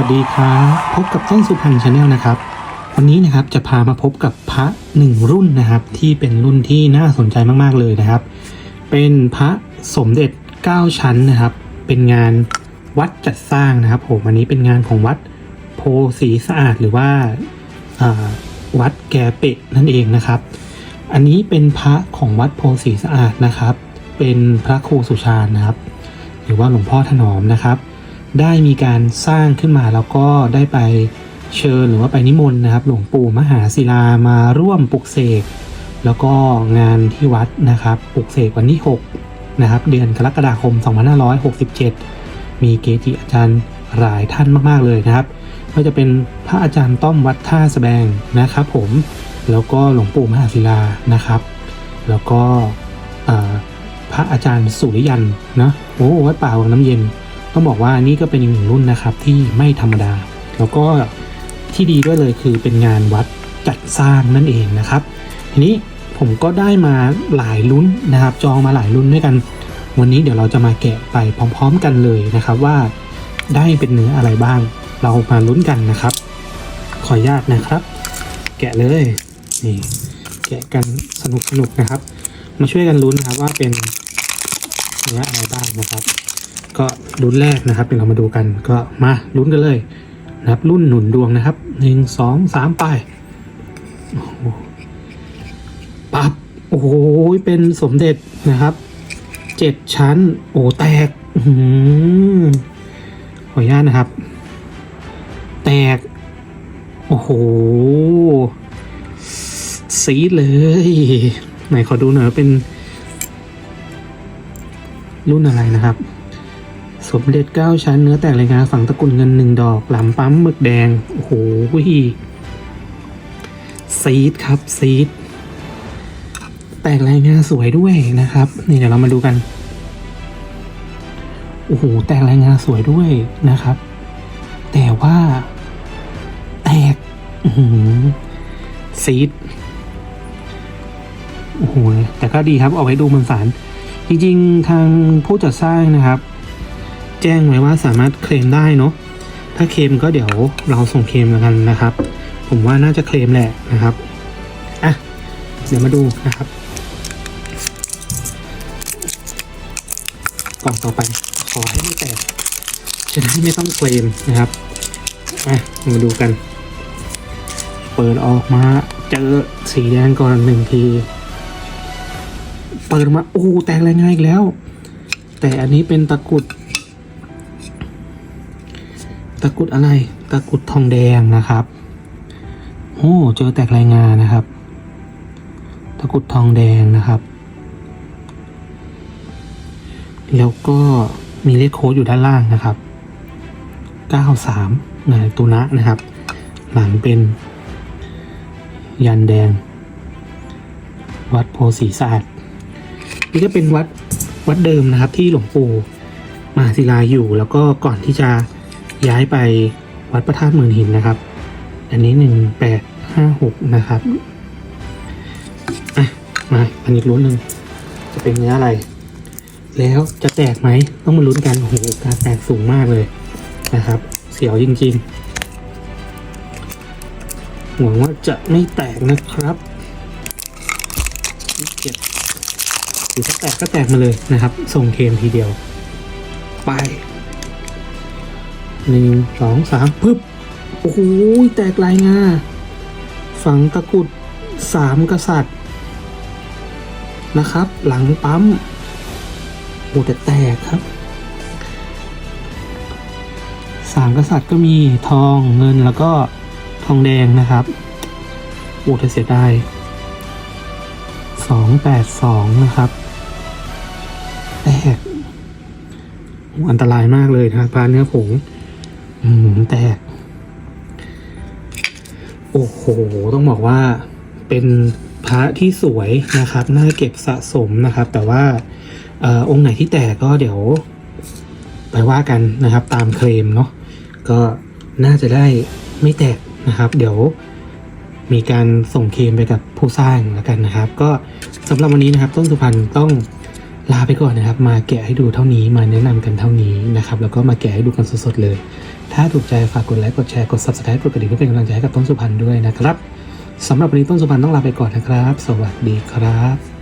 วัสดีครับพบกับช่องสุพรรณชาแนลนะครับ วันนี้นะครับจะพามาพบกับพระหนึ่งรุ่นนะครับ ที่เป็นรุ่นที่น่าสนใจมากๆเลยนะครับ เป็นพระสมเด็จ 9 ชั้นนะครับ เป็นงานวัดจัดสร้างนะครับผมอันนี้เป็นงานของวัดโพสีสะอาดหรือว่าาวัดแกเปะนั่นเองนะครับ อันนี้เป็นพระของวัดโพสีสะอาดนะครับ เป็นพระครูสุชาญนะครับ หรือว่าหลวงพ่อถนอมนะครับ ได้มีการสร้างขึ้นมาแล้วก็ได้ไปเชิญหรือว่าไปนิมนต์นะครับ หลวงปู่มหาศิลามาร่วมปลุกเสกแล้วก็งานที่วัดนะครับปลุกเสกวันที่6นะครับ เดือนกรกฎาคม 2567 มีเกจิอาจารย์หลายท่านมากๆเลยนะครับก็จะเป็นพระอาจารย์ต้อมวัดท่าสแสบงนะครับผมแล้วก็หลวงปู่มหาศิลานะครับ แล้วก็พระอาจารย์สุริยันนะโอ้วัดป่าวังน้ำเย็น ต้องบอกว่านี่ก็เป็นอีกหนึ่งรุ่นนะครับที่ไม่ธรรมดา แล้วก็ที่ดีด้วยเลยคือเป็นงานวัดจัดสร้างนั่นเองนะครับ ทีนี้ผมก็ได้มาหลายรุ่นนะครับ จองมาหลายรุ่นด้วยกัน วันนี้เดี๋ยวเราจะมาแกะไปพร้อม ๆ กันเลยนะครับว่าได้เป็นเนื้ออะไรบ้าง เรามาลุ้นกันนะครับ ขออนุญาตนะครับ แกะเลยนี่แกะกันสนุกๆนะครับ มาช่วยกันลุ้นนะครับว่าเป็นเนื้ออะไรบ้างนะครับ ก็ รุ่นแรกนะครับเดี๋ยวเรามาดูกันก็มาลุ้นกันเลยนะครับ รุ่นหนุนดวงนะครับหนึ่งสองสามไปปับโอ้โหเป็นสมเด็จนะครับเจ็ดชั้น โอ้แตกหือขออนุญาตนะครับ แตก โอ้โหซีดเลย ไหนขอดูหน่อยว่าเป็นรุ่นอะไรนะครับ สมเด็จเก้าชั้นเนื้อแตกรายงานฝังตะกรุดเงินหนึ่งดอกหลำปั๊มหมึกแดง โอ้โหซีดครับซีดแตกรายงานสวยด้วยนะครับ นี่เดี๋ยวเรามาดูกัน โอ้โห แตกรายงานสวยด้วยนะครับ แต่ว่า แตกซีดโอ้โหแต่ก็ดีครับเอาไว้ดูมันสาร จริงๆ ทางผู้จัดสร้างนะครับ แจ้งไว้ว่าสามารถเคลมได้เนาะถ้าเคลมก็เดี๋ยวเราส่งเคลมกันนะครับ ผมว่าน่าจะเคลมแหละนะครับอะเดี๋ยวมาดูนะครับกล่องต่อไปขอให้ไม่แตกจะได้ไม่ต้องเคลมนะครับอะมาดูกัน เปิดออกมาเจอสีแดงก่อนหนึ่งที เปิดมาโอ้แตกแรงงานอีกแล้ว แต่อันนี้เป็นตะกรุด ตะกุดอะไร ตะกุดทองแดงนะครับโอ้เจอแตกรายงานนะครับ ตะกุดทองแดงนะครับ แล้วก็มีเลขโค้ดอยู่ด้านล่างนะครับ93นะตุนะนะครับ หลังเป็น ยันแดง วัดโพสีสะอาดนี่ก็เป็นวัดวัดเดิมนะครับที่หลวงปู่มหาศิลาอยู่ แล้วก็ก่อนที่จะ ย้ายไปวัดพระธาตุเมืองหินนะครับ อันนี้หนึ่งแปดห้าหกนะครับอะมาอันนี้ลุ้นหนึ่งจะเป็นเนื้ออะไร แล้วจะแตกไหมต้องมาลุ้นกันโอ้โหการแตกสูงมากเลยนะครับ เสียวจริงๆหวังว่าจะไม่แตกนะครับเจ็บหรือถ้าแตกก็แตกมาเลยนะครับ ส่งเคมทีเดียว ไป หนึ่งสองสามปึ๊บ โอ้โหแตกลายงาฝังตะกุดสามกษัตริย์ นะครับ หลังปั๊มโอ้แต่แตกครับสามกษัตริย์ก็มีทองเงินแล้วก็ทองแดงนะครับโอ้แต่เสียดายสองแปดสองนะครับ แตกอันตรายมากเลยนะครับปลาเนื้อผง อืมแตก โอ้โห ต้องบอกว่าเป็นพระที่สวยนะครับ น่าเก็บสะสมนะครับ แต่ว่าออองค์ไหนที่แตกก็เดี๋ยว ไปว่ากันนะครับ ตามเคลมเนาะ ก็น่าจะได้ไม่แตกนะครับ เดี๋ยวมีการส่งเคลมไปกับผู้สร้างแล้วกันนะครับ ก็สำหรับวันนี้นะครับ ต้นสุพรรณต้อง ลาไปก่อนนะครับ มาแกะให้ดูเท่านี้มาแนะนำกันเท่านี้นะครับ แล้วก็มาแกะให้ดูกันสดๆเลย ถ้าถูกใจฝากกดไลค์กดแชร์กด subscribe กดกระดิ่งเพื่อเป็นกำลังใจให้กับต้นสุพรรณด้วยนะครับสำหรับวันนี้ต้นสุพรรณต้องลาไปก่อนนะครับ สวัสดีครับ